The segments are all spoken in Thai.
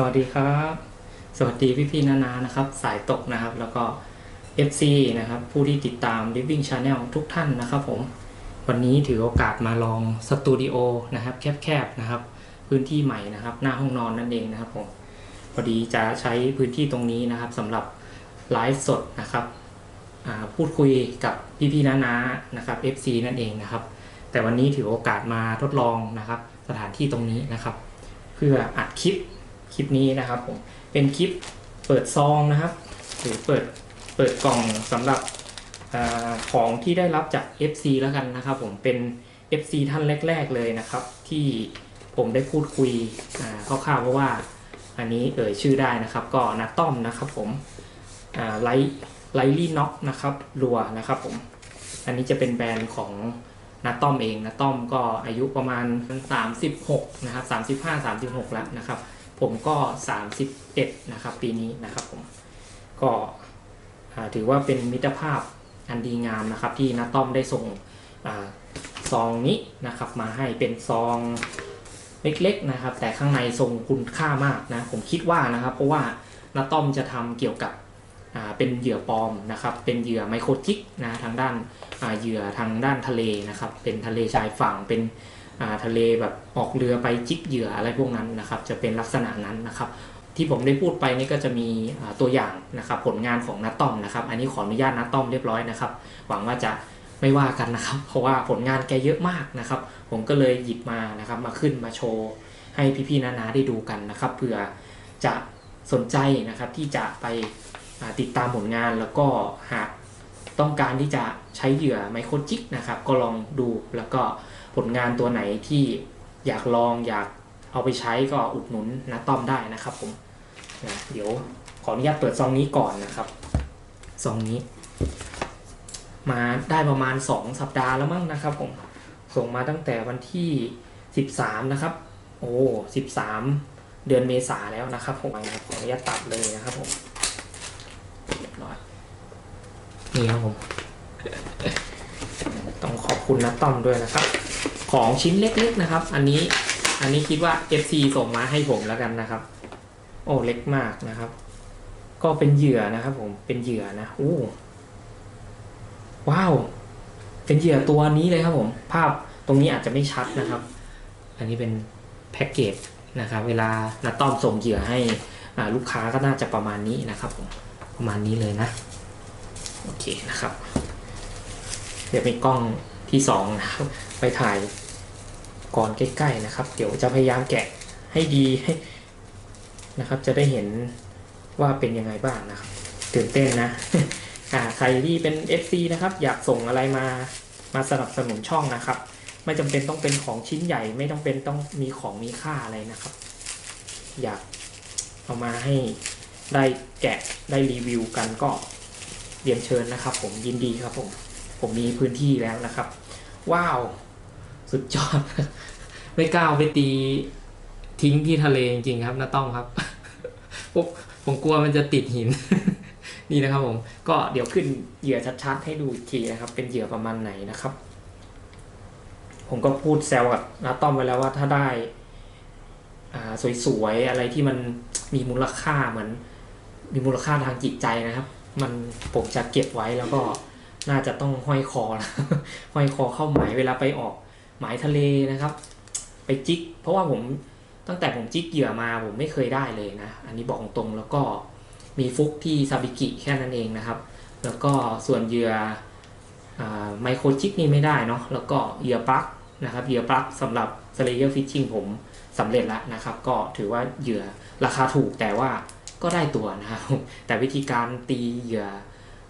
สวัสดีครับ สวัสดีพี่ๆนานานะครับ สายตกนะครับ แล้วก็ FC นะครับ ผู้ที่ติดตาม Living Channel ทุกท่านนะครับผม วันนี้ถือโอกาสมาลองสตูดิโอนะครับ แคบๆนะครับ พื้นที่ใหม่นะครับ หน้าห้องนอนนั่นเองนะครับผม พอดีจะใช้พื้นที่ตรงนี้นะครับสำหรับไลฟ์สดนะครับ พูดคุยกับพี่ๆนานานะครับ FC นั่นเองนะครับ แต่วันนี้ถือโอกาสมาทดลองนะครับ สถานที่ตรงนี้นะครับ เพื่ออัดคลิป คลิปนี้นะครับผมเป็นคลิปเปิดซองนะครับ หรือเปิดเปิดกล่องสำหรับอของที่ได้รับจาก FC แล้วกันนะครับ ผมเป็น FC ท่านแรก ๆเลยนะครับ ที่ผมได้พูดคุยคร่าวๆเพราะว่าอันนี้เอ่ยชื่อได้นะครับ ก็นัต้อมนะครับผมไลไลลี่น็อกนะครับรัวนะครับผมอันนี้จะเป็นแบรนด์ของนาต้อมเองนาต้อมก็อายุประมาณ 36 นะครับ 35 36 แล้วนะครับ ผมก็ 31 นะครับ ปีนี้นะครับผมก็ถือว่าเป็นมิตรภาพอันดีงามนะครับ ที่นาต้อมได้ส่งอซองนี้นะครับมาให้เป็นซองเล็กๆนะครับ แต่ข้างในทรงคุณค่ามากนะผมคิดว่านะครับ เพราะว่านาต้อมจะทำเกี่ยวกับเป็นเหยื่อปลอมนะครับ เป็นเหยื่อไมโครจิกนะทางด้านเหยื่อทางด้านทะเลนะครับ เป็นทะเลชายฝั่งเป็น ทะเลแบบออกเรือไปจิกเหยื่ออะไรพวกนั้นนะครับ จะเป็นลักษณะนั้นนะครับ ที่ผมได้พูดไปนี่ก็จะมีตัวอย่างนะครับผลงานของนัตต้อมนะครับ อันนี้ขออนุญาตนัตต้อมเรียบร้อยนะครับ หวังว่าจะไม่ว่ากันนะครับ เพราะว่าผลงานแกเยอะมากนะครับ ผมก็เลยหยิบมานะครับมาขึ้นมาโชว์ให้พี่ๆนานาได้ดูกันนะครับเผื่อจะสนใจนะครับที่จะไปติดตามผลงานแล้วก็หากต้องการที่จะใช้เหยื่อไมโครจิกนะครับ ก็ลองดูแล้วก็ ผลงานตัวไหนที่อยากลองอยากเอาไปใช้ก็อุดหนุนนะต้อมได้นะครับผมนะเดี๋ยวขออนุญาตเปิดซองนี้ก่อนนะครับซองนี้ มาได้ประมาณ 2 สัปดาห์แล้วมั้งนะครับผมส่งมาตั้งแต่วันที่ 13 นะครับ โอ้13 เดือนเมษาแล้วนะครับผมขออนุญาตตัดเลยนะครับผมเรียบร้อยนี่ครับผม ต้องขอบคุณนะต้อมด้วยนะครับ ของชิ้นเล็กๆนะครับ อันนี้อันนี้คิดว่า FC ส่งมาให้ผมแล้วกันนะครับ โอ้เล็กมากนะครับ ก็เป็นเหยื่อนะครับ ผมเป็นเหยื่อนะโอ้ว้าว เป็นเหยื่อตัวนี้เลยครับ ผม ภาพตรงนี้อาจจะไม่ชัดนะครับ อันนี้เป็นแพ็กเกจนะครับ เวลานาต้อมส่งเหยื่อให้ลูกค้าก็น่าจะประมาณนี้นะครับ ผมประมาณนี้เลยนะ โอเคนะครับ เดี๋ยวมีกล้อง ที่สองนะครับไปถ่ายก่อนใกล้ๆนะครับ เดี๋ยวจะพยายามแกะให้ดีให้นะครับ จะได้เห็นว่าเป็นยังไงบ้างนะครับตื่นเต้นนะอ่าใครที่เป็น FC นะครับ อยากส่งอะไรมามาสนับสนุนช่องนะครับ ไม่จำเป็นต้องเป็นของชิ้นใหญ่ ไม่ต้องเป็นต้องมีของมีค่าอะไรนะครับ อยากเอามาให้ได้แกะได้รีวิวกันก็เรียนเชิญนะครับ ผมยินดีครับผม ผมมีพื้นที่แล้วนะครับ ว้าว สุดยอด ไม่กล้าไปตีทิ้งที่ทะเลจริงๆครับน้าต้องครับผมผมกลัวมันจะติดหิน นี่นะครับผม ก็เดี๋ยวขึ้นเหยื่อชัดๆให้ดูอีกทีนะครับ เป็นเหยื่อประมาณไหนนะครับ ผมก็พูดแซวกับน้าต้อมไปแล้วว่าถ้าได้อาสวยๆ อะไรที่มันมีมูลค่าเหมือน มีมูลค่าทางจิตใจนะครับ มันผมจะเก็บไว้แล้วก็ น่าจะต้องห้อยคอนะห้อยคอเข้าหมายเวลาไปออกหมายทะเลนะครับ ไปจิก เพราะว่าผมตั้งแต่ผมจิกเหยื่อมาผมไม่เคยได้เลยนะ อันนี้บอกตรงแล้วก็มีฟุกที่ซาบิกิแค่นั้นเองนะครับ แล้วก็ส่วนเหยื่อไมโครจิกนี่ไม่ได้เนาะแล้วก็เหยื่อปลั๊กนะครับเหยื่อปลั๊กสำหรับสเลเยอร์ฟิชชิงผมสำเร็จแล้วนะครับ ก็ถือว่าเหยื่อราคาถูกแต่ว่าก็ได้ตัวนะครับแต่วิธีการตีเหยื่อ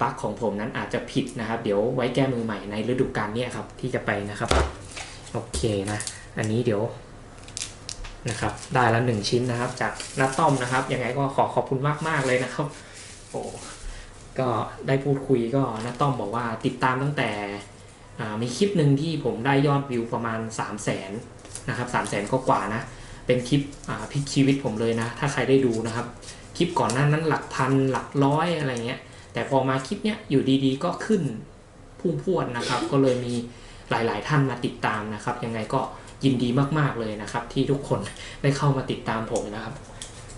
ปลั๊กของผมนั้นอาจจะผิดนะครับ เดี๋ยวไว้แก้มือใหม่ในฤดูกาลนี้ครับที่จะไปนะครับโอเคนะ อันนี้เดี๋ยวนะครับได้แล้วหนึ่งชิ้นนะครับ จากน้าต้อมนะครับยังไงก็ขอขอบคุณมากมากเลยนะครับโอ้ก็ได้พูดคุยก็น้าต้อมบอกว่าติดตามตั้งแต่อ่ามีคลิปหนึ่งที่ผมได้ยอดวิวประมาณ 3 0 0 0 0นนะครับสามแสนก็กว่านะ เป็นคลิปอ่าพลิกชีวิตผมเลยนะ ถ้าใครได้ดูนะครับ คลิปก่อนหน้านั้นหลักพันหลักร้อยอะไรเงี้ย แต่พอมาคลิปเนี้ยอยู่ดีๆ ก็ขึ้นพุ่งพวดนะครับ ก็เลยมีหลายๆท่านมาติดตามนะครับ ยังไงก็ยินดีมากๆเลยนะครับ ที่ทุกคนได้เข้ามาติดตามผมนะครับ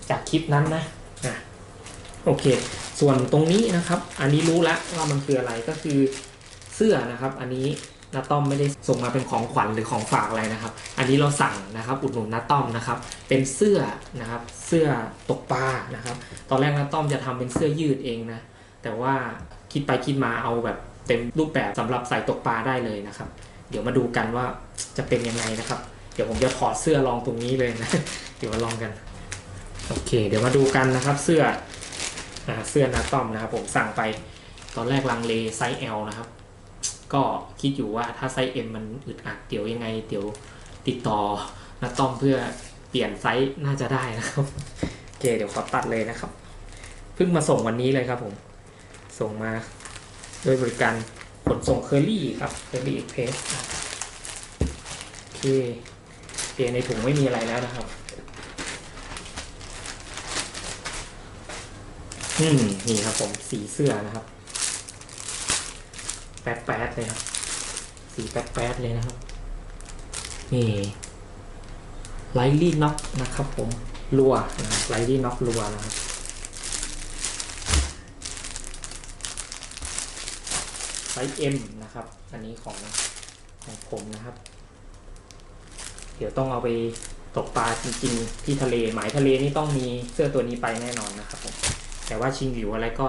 จากคลิปนั้นนะอะโอเค ส่วนตรงนี้นะครับ อันนี้รู้แล้วว่ามันคืออะไรก็คือเสื้อนะครับ อันนี้นาต้อมไม่ได้ส่งมาเป็นของขวัญหรือของฝากอะไรนะครับ อันนี้เราสั่งนะครับ อุดหนุนนาต้อมนะครับ เป็นเสื้อนะครับ เสื้อตกปลานะครับ ตอนแรกนาต้อมจะทำเป็นเสื้อยืดเองนะ แต่ว่าคิดไปคิดมาเอาแบบเต็มรูปแบบสำหรับใส่ตกปลาได้เลยนะครับ เดี๋ยวมาดูกันว่าจะเป็นยังไงนะครับ เดี๋ยวผมจะถอดเสื้อลองตรงนี้เลยนะ เดี๋ยวมาลองกัน โอเค เดี๋ยวมาดูกันนะครับ เสื้ออเสื้อนาต้อมนะครับ ผมสั่งไปตอนแรกลังเลไซส์ L นะครับ ก็คิดอยู่ว่าถ้าไซส์ M มันอึดอัดเดี๋ยวยังไง เดี๋ยวติดต่อนาต้อมเพื่อเปลี่ยนไซส์น่าจะได้นะครับโอเคเดี๋ยวขอตัดเลยนะครับเพิ่งมาส่งวันนี้เลยครับผม ส่งมาด้วยบริการขนส่งเคอรี่ครับเคอรี่เอ็กเพสโอเคเในถุงไม่มีอะไรแล้วนะครับ อืม นี่ครับผมสีเสื้อนะครับ แป๊ดแป๊ดเลยครับ สีแป๊ดแป๊ดเลยนะครับ นี่ไลลี่น็อกนะครับผมรัวนะครับไลลี่น็อกรัวนะครับ ไซส์ M นะครับ อันนี้ของของผมนะครับ เดี๋ยวต้องเอาไปตกปลาจริงๆ ที่ทะเล หมายทะเลนี่ต้องมีเสื้อตัวนี้ไปแน่นอนนะครับผมแต่ว่าชิงหวิวอะไรก็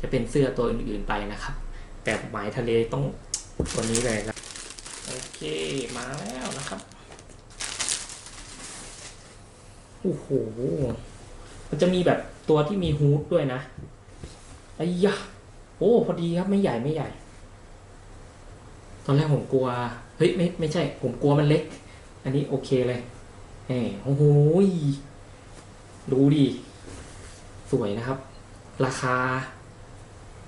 จะเป็นเสื้อตัวอื่นๆไปนะครับ แต่หมายทะเลต้องตัวนี้เลยนะโอเคมาแล้วนะครับโอ้โหมันจะมีแบบตัวที่มีฮูดด้วยนะไอ้ยะโอ้พอดีครับไม่ใหญ่ไม่ใหญ่ ตอนแรกผมกลัว เฮ้ยไม่ไม่ใช่ ผมกลัวมันเล็ก อันนี้โอเคเลยเออโอ้โหดูดิสวยนะครับ ราคา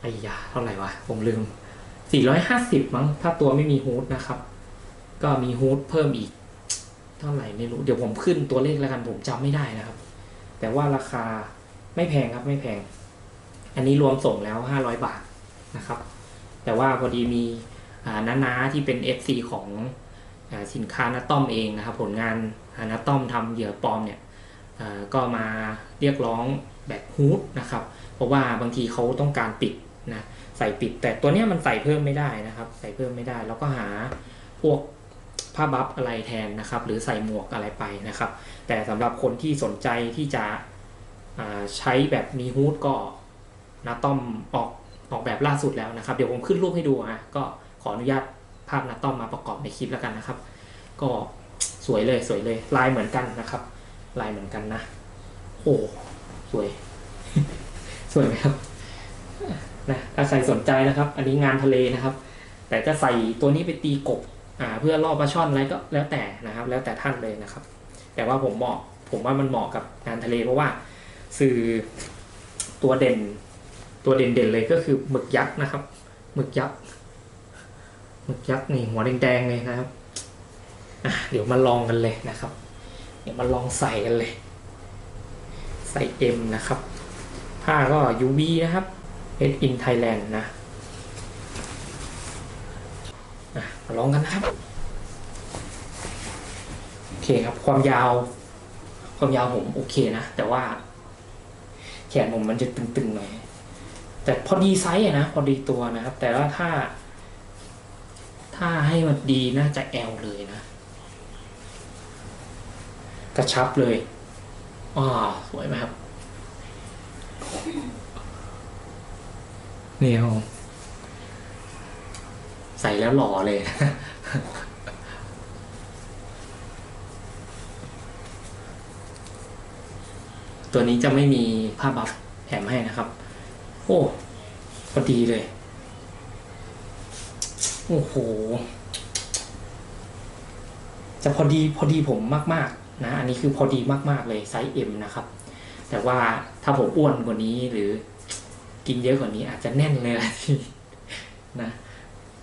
ไอ้ยาเท่าไหร่วะ ผมลืม 450 มั้ง ถ้าตัวไม่มีฮูดนะครับ ก็มีฮูดเพิ่มอีก เท่าไหร่ไม่รู้ เดี๋ยวผมขึ้นตัวเลขแล้วกัน ผมจำไม่ได้นะครับ แต่ว่าราคาไม่แพงครับไม่แพง อันนี้รวมส่งแล้ว 500 บาทนะครับ แต่ว่าพอดีมี น้าๆที่เป็น FC ของอสินค้านาต้อมเองนะครับ ผลงานนาต้อมทำเหยื่อปลอมเนี่ยก็มาเรียกร้องแบบฮูดนะครับ เพราะว่าบางทีเขาต้องการปิดนะใส่ปิด แต่ตัวเนี้ยมันใส่เพิ่มไม่ได้นะครับ ใส่เพิ่มไม่ได้ แล้วก็หาพวกผ้าบัฟอะไรแทนนะครับ หรือใส่หมวกอะไรไปนะครับ แต่สำหรับคนที่สนใจที่จะใช้แบบมีฮูดก็นาต้อมออกออกแบบล่าสุดแล้วนะครับ เดี๋ยวผมขึ้นรูปให้ดูอะก็ ออนุญาตภาพนาต้อมมาประกอบในคลิปแล้วกันนะครับ ก็สวยเลยสวยเลยลายเหมือนกันนะครับ ลายเหมือนกันนะ โอ้สวย สวยไหมครับนะถ้าใครสนใจนะครับ อันนี้งานทะเลนะครับ แต่จะใส่ตัวนี้ไปตีกบอ่าเพื่อล่อปลาช่อนอะไรก็แล้วแต่นะครับ แล้วแต่ท่านเลยนะครับ แต่ว่าผมเหมาะผมว่ามันเหมาะกับงานทะเลเพราะว่าสื่อตัวเด่น ตัวเด่นเด่นๆเลยก็คือหมึกยักษ์นะครับหมึกยักษ์ หมึกยักษ์นี่หัวแดงๆเลยนะครับอะเดี๋ยวมาลองกันเลยนะครับ เดี๋ยวมาลองใส่กันเลย ใส่เอ็มนะครับ ผ้าก็ UV นะครับ Made in Thailand นะอะมาลองกันนะครับโอเคครับ ความยาว ความยาวผมโอเคนะ แต่ว่า แขนผมมันจะตึงๆหน่อยแต่พอดีไซส์นะ พอดีตัวนะครับ แต่ว่าถ้า ถ้าให้มันดีน่าจะแอลเลยนะ กระชับเลยอ่าสวยไหมครับ นี่ครับผมใส่แล้วหล่อเลย ตัวนี้จะไม่มีผ้าบัฟแถมให้นะครับ โอ้พอดีเลย โอ้โห จะพอดีพอดีผมมาก ๆ นะ อันนี้คือพอดีมาก ๆ เลยไซส์ M นะครับ แต่ว่าถ้าผมอ้วนกว่านี้หรือกินเยอะกว่านี้อาจจะแน่นเลยละทีนะ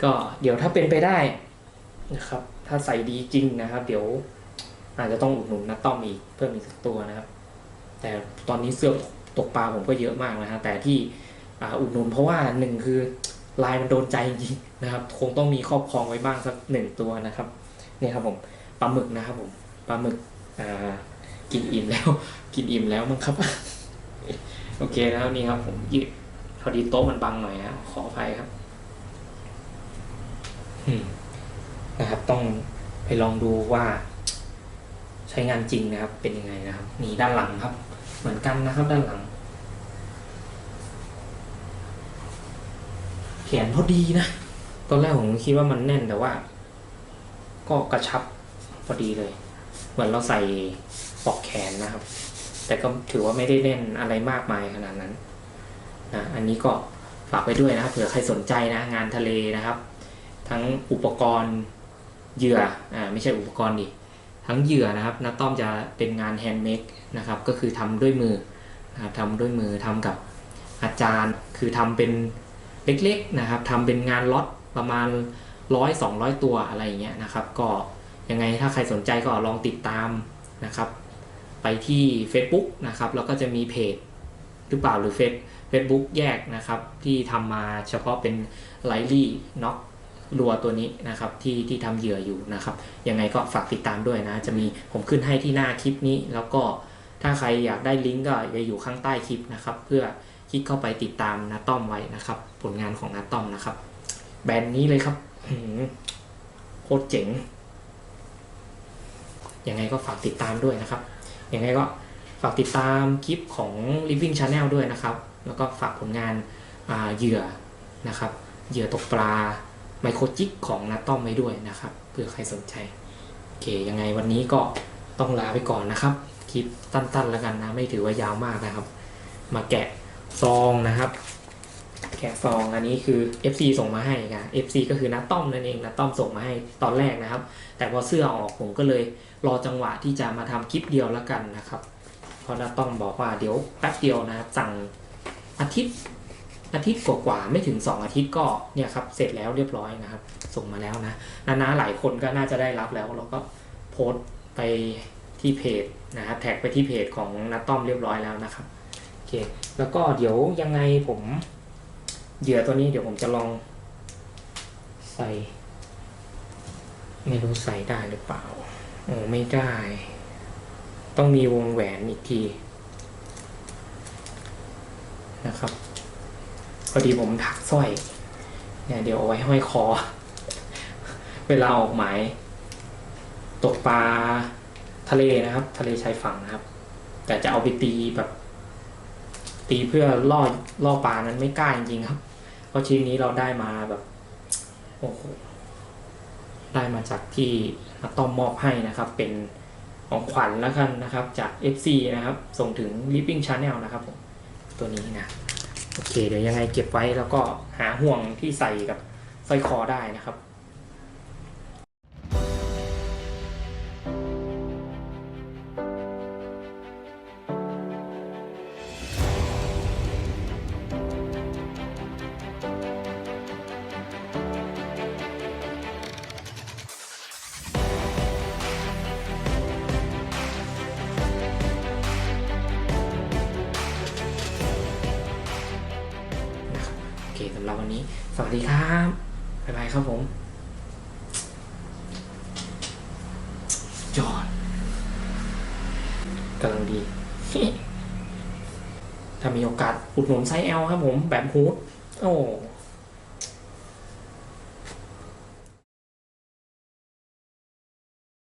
ก็เดี๋ยวถ้าเป็นไปได้นะครับ ถ้าใส่ดีจริงนะครับ เดี๋ยวอาจจะต้องอุดหนุนนัต้อมอีกเพิ่มอีกสักตัวนะครับ แต่ตอนนี้เสื้อตกปลาผมก็เยอะมากนะฮะแต่ที่อุดหนุนเพราะว่าหนึ่งคือ ลายมันโดนใจจริงๆนะครับ คงต้องมีครอบครองไว้บ้างสักหนึ่งตัวนะครับนี่ครับผมปลาหมึกนะครับผมปลาหมึกอ่ากินอิ่มแล้ว กินอิ่มแล้วมั้งครับ โอเคแล้วนี่ครับ ผมยืดพอดีโต๊ะมันบังหน่อยนะขออภัยครับนะครับ ต้องไปลองดูว่าใช้งานจริงนะครับ เป็นยังไงนะครับ นี่ด้านหลังครับ เหมือนกันนะครับ ด้านหลัง แข นพอดีนะ ตอนแรกผมคิดว่ามันแน่นแต่ว่า ก็กระชับพอดีเลย เหมือนเราใส่ปลอกแขนนะครับ แต่ก็ถือว่าไม่ได้แน่นอะไรมากมายขนาดนั้นนะอันนี้ก็ฝากไปด้วยนะครับเผื่อใครสนใจนะงานทะเลนะครับ ทั้งอุปกรณ์เหยื่ออ่าไม่ใช่อุปกรณ์ดิทั้งเหยื่อนะครับนาต้อมจะเป็นงานแฮนด์เมดนะครับก็คือทำด้วยมือนะครับทำด้วยมือทำกับอาจารย์คือทำเป็น เล็กๆนะครับทำเป็นงานล็อตประมาณร้อยสองร้อยตัวอะไรอย่างเงี้ยนะครับ ก็ยังไงถ้าใครสนใจก็ลองติดตามนะครับ ไปที่ Facebook นะครับ แล้วก็จะมีเพจหรือเปล่าหรือเฟซ Facebook แยกนะครับ ที่ทำมาเฉพาะเป็นไลลี่น็อกรัวตัวนี้นะครับที่ที่ทำเหยื่ออยู่นะครับยังไงก็ฝากติดตามด้วยนะ จะมีผมขึ้นให้ที่หน้าคลิปนี้ แล้วก็ถ้าใครอยากได้ลิงก์ก็จะอยู่ข้างใต้คลิปนะครับ เพื่อ ลิกเข้าไปติดตามนาต้อมไว้นะครับ ผลงานของนาต้อมนะครับ แบรนด์นี้เลยครับโคตรเจ๋งยังไงก็ฝากติดตามด้วยนะครับยังไงก็ฝากติดตามคลิปของ Living Channel ด้วยนะครับ แล้วก็ฝากผลงานาเหยื่อนะครับ เหยื่อตกปลาไมโครจิกของนัตต้อมไว้ด้วยนะครับเผื่อใครสนใจโอเคยังไงวันนี้ก็ต้องลาไปก่อนนะครับ คลิปตั้นๆแล้วกันนะ ไม่ถือว่ายาวมากนะครับ มาแกะ ซองนะครับ แกะซองอันนี้คือ FC ส่งมาให้กัน FC ก็คือนัตต้อมนั่นเองนัตต้อมส่งมาให้ตอนแรกนะครับ แต่พอเสื้อออกผมก็เลยรอจังหวะที่จะมาทำคลิปเดียวแล้วกันนะครับเพราะนัตต้อมบอกว่าเดี๋ยวแป๊บเดียวนะครับสั่งอาทิตย์อาทิตย์กว่าๆไม่ถึง 2 อาทิตย์ก็เนี่ยครับเสร็จแล้วเรียบร้อยนะครับ ส่งมาแล้วนะนานาหลายคนก็น่าจะได้รับแล้วเราก็โพสต์ไปที่เพจนะครับแท็กไปที่เพจของนัตต้อมเรียบร้อยแล้วนะครับ เคแล้วก็เดี๋ยวยังไงผมเหยื่อตัวนี้เดี๋ยวผมจะลองใส่ ไม่รู้ใส่ได้หรือเปล่าโอ้ไม่ได้ ต้องมีวงแหวนอีกทีนะครับพอดีผมถักสร้อยเนี่ยเดี๋ยวเอาไว้ห้อยคอ เวลาออกหมายตกปลาทะเลนะครับ ทะเลชายฝั่งนะครับ แต่จะเอาไปตีแบบ ตีเพื่อล่อล่อปลานั้นไม่กล้าจริงๆครับ เพราะชิ้นนี้เราได้มาแบบโอ้โหได้มาจากที่นักต้อมมอบให้นะครับ เป็นของขวัญแล้วกันนะครับ จาก FC นะครับ ส่งถึง Living Channel นะครับผมตัวนี้นะโอเค เดี๋ยวยังไงเก็บไว้แล้วก็หาห่วงที่ใส่กับสร้อยคอได้นะครับ รับวันนี้ สวัสดีครับ บ๊ายบายครับผมจอดกำลังดี ถ้ามีโอกาสอุดหนุนไซส์ L ครับผม แบบฮูดโอ้